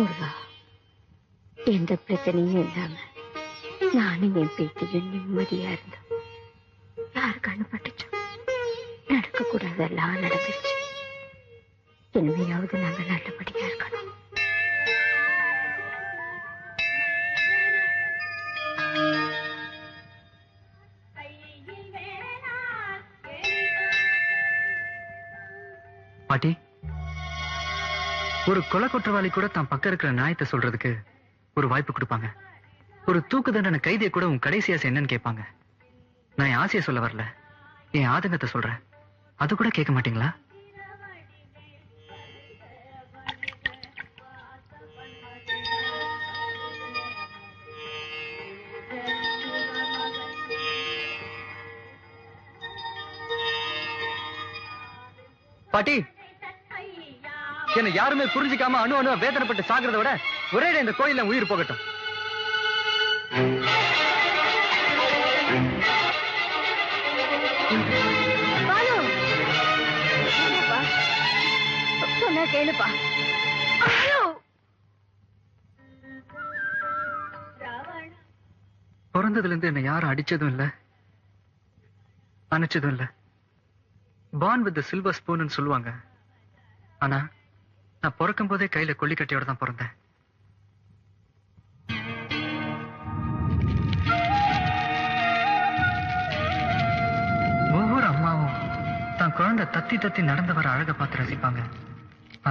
முருகா எந்த பிரச்சனையும் இல்லாம நானும் என் பேத்தியும் நிம்மதியா இருந்தோம். யாரு கண்ணு நடக்க கூடாதெல்லாம் நடந்துருச்சு. இனிமையாவது நாங்க நல்லபடியா இருக்கணும். பாட்டி ஒரு கொலை குற்றவாளி கூட தான் பக்கம் இருக்கிற நியாயத்தை சொல்றதுக்கு ஒரு வாய்ப்பு கொடுப்பாங்க. ஒரு தூக்கு தண்டனை கைதியை கூட உன் கடைசி ஆசை என்னன்னு கேட்பாங்க. நான் என் ஆசையை சொல்ல வரல. என் ஆதங்கத்தை சொல்றேன். அது கூட கேட்க மாட்டீங்களா? பாட்டி என்ன யாருமே புரிஞ்சுக்காம அணு அணு வேதனைப்பட்டு சாகிறத விட ஒரே இந்த கோயில்ல உயிர் போகட்டும்? சொன்னா கேளுப்பா. பிறந்ததுல இருந்து என்ன யாரும் அடிச்சதும் இல்ல அணைச்சதும் இல்ல. பான் வித் சில்வர் ஸ்பூன் சொல்லுவாங்க. ஆனா நான் பிறக்கும் போதே கையில கொல்லிக்கட்டையோட தான் பிறந்தேன். ஒவ்வொரு அம்மாவும் தன் குழந்தை தத்தி தத்தி நடந்து வர அழக பார்த்து ரசிப்பாங்க.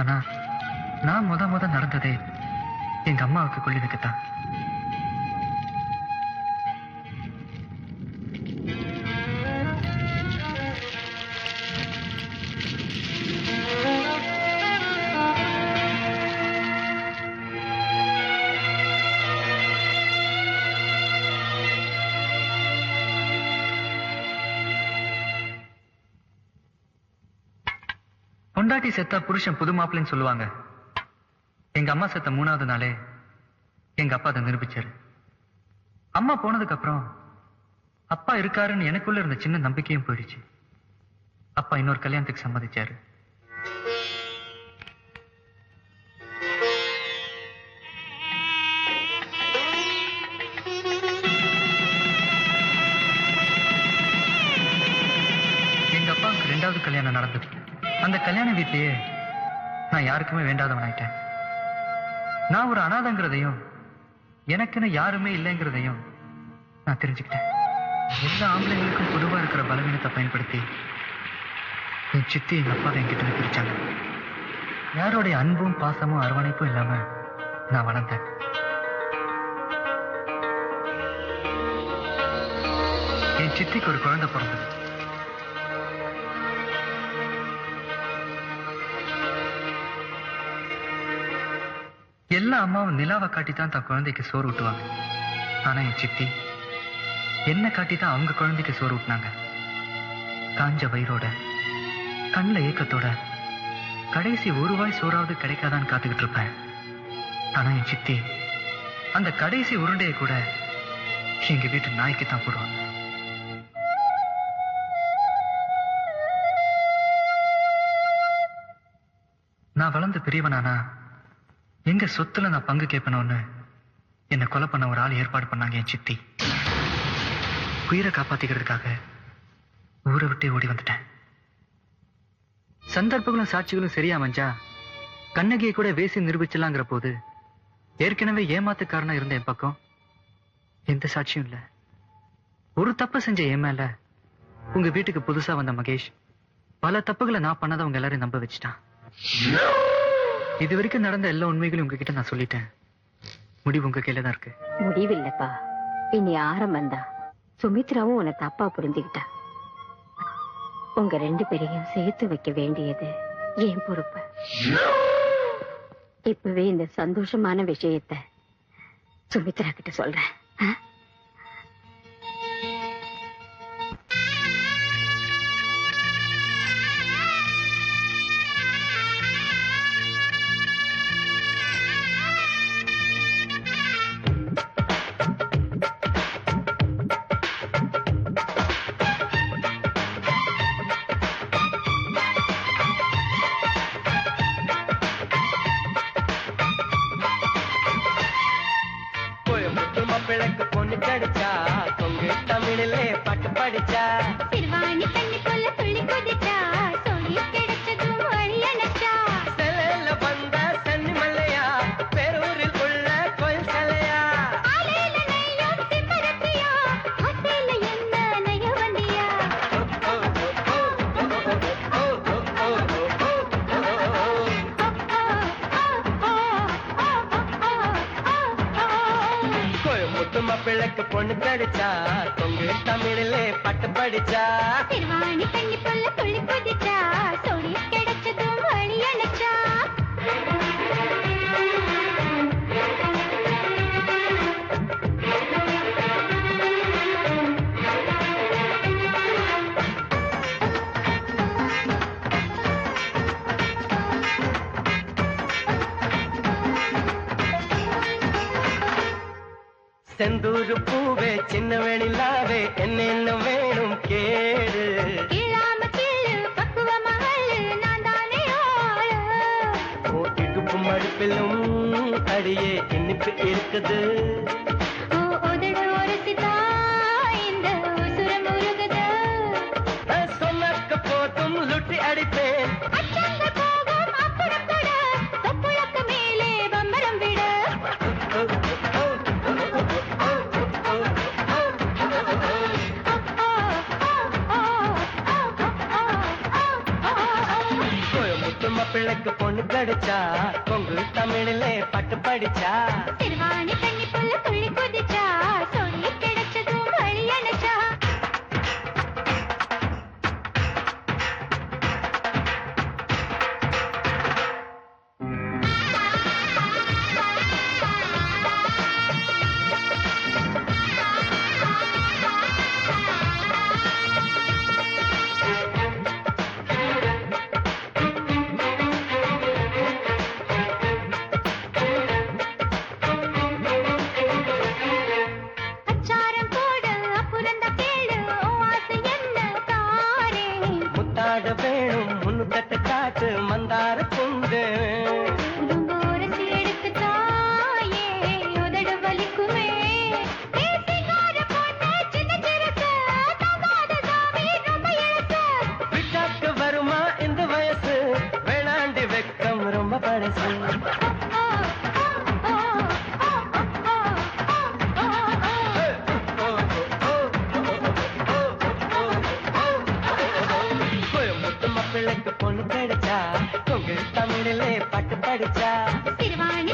ஆனா நான் முத முத நடந்ததே எங்க அம்மாவுக்கு கொள்ளி வைக்கத்தான் பொண்டாட்டி செத்தா புருஷன் புது மாப்பிள்ளைன்னு சொல்லுவாங்க. எங்க அம்மா செத்த மூணாவது நாளே எங்க அப்பா அதை நிரூபிச்சாரு. அம்மா போனதுக்கு அப்புறம் அப்பா இருக்காருன்னு எனக்குள்ள இருந்த சின்ன நம்பிக்கையும் போயிடுச்சு. அப்பா இன்னொரு கல்யாணத்துக்கு சம்மதிச்சாரு. எங்க அப்பாவுக்கு ரெண்டாவது கல்யாணம் நடந்தது அந்த கல்யாண வீட்லயே நான் யாருக்குமே வேண்டாதவனாயிட்டேன் நான் ஒரு அனாதைங்கிறதையும் எனக்குன்னு யாருமே இல்லைங்கிறதையும் நான் தெரிஞ்சுக்கிட்டேன். எல்லா ஆம்பளைங்களுக்கும் பொதுவாக இருக்கிற பலவீனத்தை பயன்படுத்தி என் சித்தி எங்க அப்பா என்கிட்ட பிரித்தாங்க பிரிச்சாங்க. யாருடைய அன்பும் பாசமும் அரவணைப்பும் இல்லாம நான் வளர்ந்தேன். என் சித்திக்கு ஒரு குழந்தை பிறந்தது. அம்மாவும் நிலாவை காட்டி தான் தன் குழந்தைக்கு சோறு ஊட்டுவாங்க. ஆனா என் சித்தி என்ன காட்டி தான் அவங்க குழந்தைக்கு சோறு ஊட்டினாங்க. காஞ்ச வயிறோட கண்ணில் ஏக்கத்தோட கடைசி ஒருவாய் சோறாவது கிடைக்காதான்னு காத்துக்கிட்டு இருப்பேன். ஆனா என் சித்தி அந்த கடைசி உருண்டையை கூட எங்க வீட்டு நாய்க்கு தான் போடுவாங்க. நான் வளர்ந்து பெரியவனானா எங்க சொத்துல நான் பங்கு கேட்பனோன்னு என்ன கொலை பண்ண ஒரு ஆள் ஏற்பாடு பண்ணாங்க என் சித்தி. உயிரை காப்பாத்திக்கிறதுக்காக ஊரை விட்டே ஓடி வந்துட்டேன். சந்தர்ப்பங்களும் சாட்சிகளும் சரியா அமைஞ்சா கண்ணகியை கூட வேசி நிரூபிச்சலாங்கிற போது ஏற்கனவே ஏமாத்துக்காரனா இருந்த என் பக்கம் எந்த சாட்சியும் இல்ல. ஒரு தப்பு செஞ்ச என் மேல உங்க வீட்டுக்கு புதுசா வந்த மகேஷ் பல தப்புகளை நான் பண்ணதை எல்லாரையும் நம்ப வச்சுட்டான். இது வரைக்கும் நடந்த எல்லா உண்மைகளையும் உங்ககிட்ட நான் சொல்லிட்டேன். முடிவு உங்க கையில தான் இருக்கு. முடிவில்லப்பா. இனி ஆரம்பம்தான் சுமித்ராவும் உன்னை தப்பா புரிஞ்சுக்கிட்டா. உங்க ரெண்டு பேரையும் சேர்த்து வைக்க வேண்டியது என் பொறுப்பு. இப்பவே இந்த சந்தோஷமான விஷயத்த சுமித்ரா கிட்ட சொல்றேன். பிள்ளைக்கு பொண்ணு கிடைச்சா தொங்கு தமிழிலே பட்டு படிச்சா. திருவாணி தண்ணி புள்ள புள்ளி குதிச்சா சொல்லி செந்தூரு பூவே சின்ன வெளிலாவே என்ன வேணும் கேடு. மடுப்பிலும் அடியே இனிப்பு இருக்குது. படிச்சா பொங்கு தமிழிலே பட்டு படிச்சா. படிச்சா திருவாணி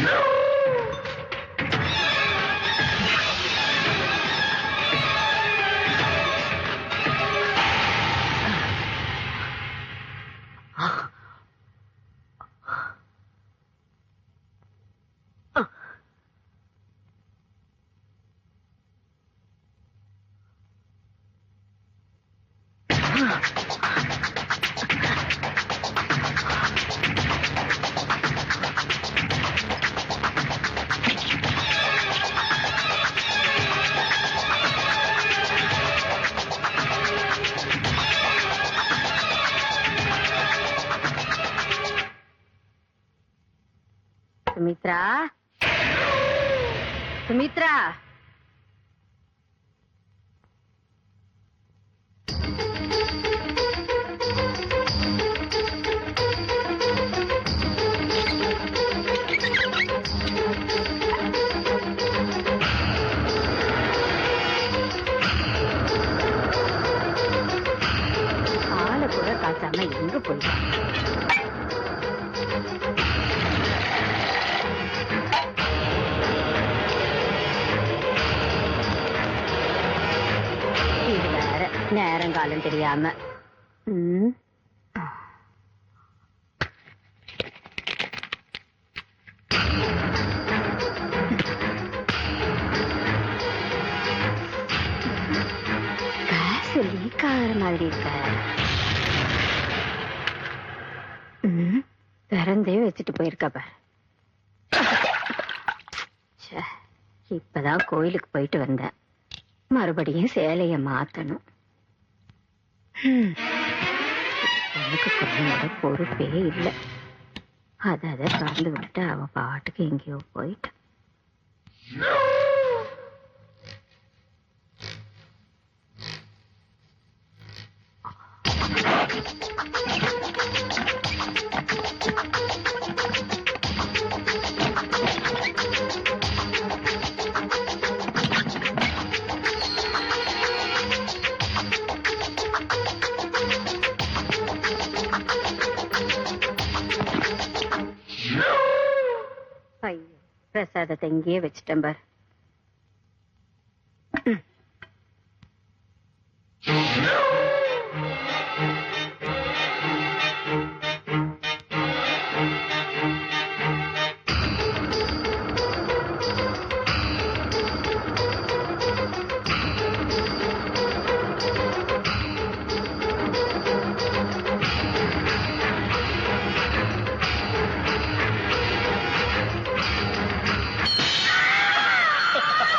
No! సుమిత్రా సుమిత్రా நேரம் காலம் தெரியாம. காசு லீக் மாதிரி இருக்க. திறந்தே வச்சுட்டு போயிருக்கப்ப இப்பதான் கோயிலுக்கு போயிட்டு வந்தேன். மறுபடியும் சேலையை மாத்தணும். எனக்கு கொஞ்சம் பொறுப்பே இல்லை. அதை அதை திறந்து விட்டுட்டு அவன் பாட்டுக்கு எங்கேயோ போயிட்டான் அதை இங்கேயே வச்சுட்டேன் பாரு.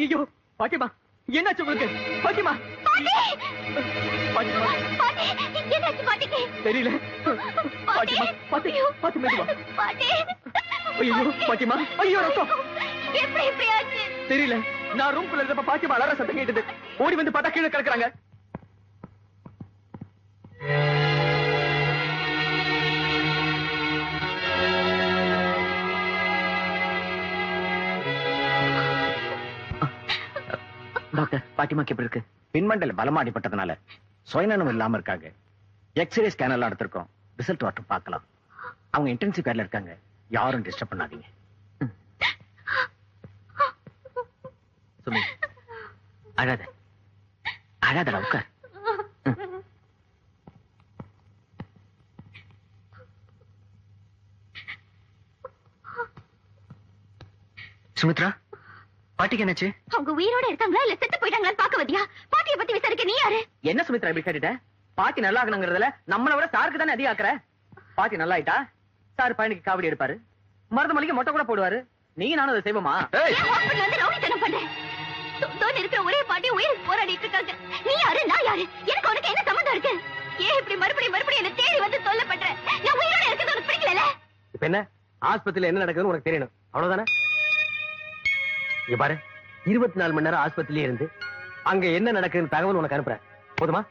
ஐயோ பாட்டிமா என்னாச்சு உங்களுக்கு? பாட்டிமா தெரியல பாட்டிமா பாட்டி பாட்டி! மெதுவா. ஐயோ பாட்டிமா ஐயோ ரத்தம். தெரியல. நான் ரூம்குள்ள இருந்தப்ப பாட்டிமா அலற சத்தம் கேட்டது. ஓடி வந்து பார்த்தா கீழே கிடக்குறாங்க. டாக்டர் பாட்டிமாக்கு எப்படி இருக்கு? பின்மண்டல பலமா அடிபட்டதுனால சுயநனம் இல்லாம இருக்காங்க. எக்ஸ்ரே ஸ்கேன் எல்லாம் எடுத்திருக்கோம். ரிசல்ட் வரட்டும் பார்க்கலாம். அவங்க இன்டென்சிவ் கேர்ல இருக்காங்க. யாரும் டிஸ்டர்ப் பண்ணாதீங்க. ம். சுமி அழாத. அழாதடா உட்கார். சுமித்ரா? பாட்டிக்கு என்னாச்சு? அவங்க உயிரோட இருக்காங்களா இல்ல செத்து போயிட்டாங்களான்னு பாக்க வந்தியா பாட்டிய பத்தி விசாரிக்க நீ யாரு? என்ன சுமித்ரா இப்படி கேட்டுட்ட? பாட்டி நல்லா ஆகணுங்கிறதுல நம்மளை விட சாருக்கு தானே அதிகம் ஆக்குற பாட்டி நல்லா ஆயிட்டா சார் பையனுக்கு காவடி எடுப்பாரு. மருத மளிகை மொட்டை கூட போடுவாரு. நீங்க நானும் அதை செய்வோமா? இருக்கிற ஒரே பாட்டி உயிருக்கு போராடிட்டு இருக்காங்க. நீ யாரு? நான் யாரு? எனக்கு உனக்கு என்ன சம்மந்தம் இருக்கு? ஏன் இப்படி மறுபடியும் மறுபடியும் என்ன தேடி வந்து தொல்லை பண்ற நான் உயிரோட இருக்கிறது உனக்கு பிடிக்கல இப்ப என்ன? ஆஸ்பத்திரியில என்ன நடக்குதுன்னு உனக்கு தெரியணும். அவ்வளவுதானே? இங்க பாரு. இருபத்தி நாலு மணி நேரம் ஆஸ்பத்திரியிலே இருந்து அங்க என்ன நடக்குதுன்னு தகவல் உனக்கு அனுப்புறேன். போதுமா?